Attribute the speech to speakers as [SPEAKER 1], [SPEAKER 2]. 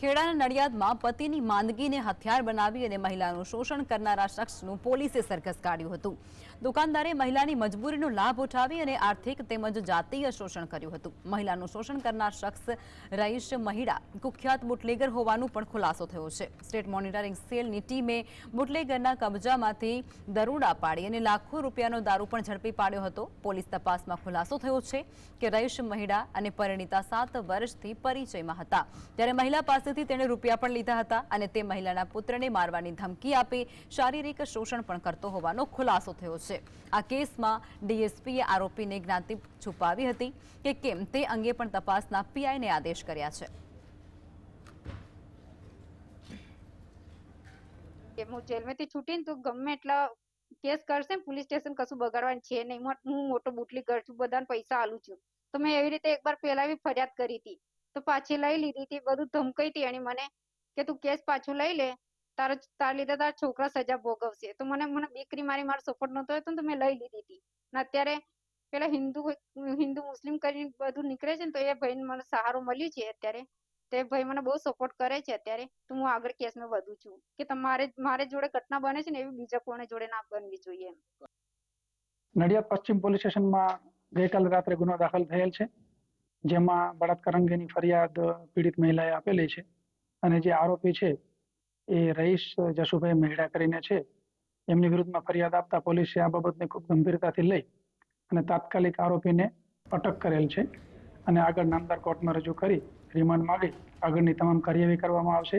[SPEAKER 1] ખેડાના નડિયાદમાં પતિની માંદગીને હથિયાર બનાવી અને મહિલાનું શોષણ કરનારા શખ્સનું પોલીસે સરઘસ કાઢ્યું હતું. દુકાનદારે મહિલાની મજબૂરીનો લાભ ઉઠાવી અને આર્થિક તેમજ જાતીય શોષણ કર્યું હતું. મહિલાનું શોષણ કરનાર શખ્સ રઈશ મહિડા, કુખ્યાત બુટલેગર હોવાનું પણ ખુલાસો થયો છે. સ્ટેટ મોનિટરિંગ સેલની ટીમે બુટલેગરના કબજામાંથી દરોડા પાડી અને લાખો રૂપિયાનો દારૂ પણ ઝડપી પાડ્યો હતો. પોલીસ તપાસમાં ખુલાસો થયો છે કે રઈશ મહિડા અને પરિણીતા સાત વર્ષથી પરિચયમાં હતા. ત્યારે મહિલા પાસેથી તેણે રૂપિયા પણ લીધા હતા અને તે મહિલાના પુત્રને મારવાની ધમકી આપી શારીરિક શોષણ પણ કરતો હોવાનો ખુલાસો થયો છે. આ કેસમાં ડીએસપીએ આરોપીને જ્ઞાતિ છુપાવી હતી કે કેમ તે અંગે પણ તપાસના પીઆઈને આદેશ કર્યા છે.
[SPEAKER 2] હું જેલમાંથી છૂટીને તો ગમે એટલા કેસ કરશે પોલીસ સ્ટેશન કશું બગાડવાનું છે નહીં. હું મોટો બુટલી કર છું, બધાને પૈસા આલું છું. તો મેં એવી રીતે એકવાર પહેલા ફરિયાદ કરી હતી. તો પાછી લઈ લીધી હતી બધું ધમકાઈ હતી એની મને કે તું કેસ પાછો લઈ લે, તારા તારા લીધે તારા છોકરા સજા ભોગવશે. તો મને મને દીકરી મારી મારો સપોર્ટ નતો હતો તો મેં લઈ લીધી હતી ને અત્યારે પેલા હિન્દુ હિન્દુ મુસ્લિમ કરીને બધું નીકળે છે ને તો એ ભાઈને મને સહારો મળ્યો છે અત્યારે. તે ભાઈ મને બહુ સપોર્ટ કરે છે અત્યારે. તો હું આગળ કેસમાં વધુ છું. કે તમારે મારે જોડે ઘટના બને છે ને એવી બીજા કોને જોડે ના બનવી જોઈએ એમ.
[SPEAKER 3] પશ્ચિમ પોલીસ સ્ટેશનમાં ગઈકાલ રાત્રે ગુનો દાખલ થયેલ છે. જેમાં બળાત્કાર અંગેની ફરિયાદ પીડિત મહિલાએ આપેલી છે અને જે આરોપી છે એ રહીશ જશુભાઈ મહેડા કરીને છે. એમની વિરુદ્ધમાં ફરિયાદ આપતા પોલીસે આ બાબતને ખૂબ ગંભીરતાથી લઈ અને તાત્કાલિક આરોપીને અટક કરેલ છે અને આગળ નામદાર કોર્ટમાં રજૂ કરી રિમાન્ડ માંગી આગળની તમામ કાર્યવાહી કરવામાં આવશે.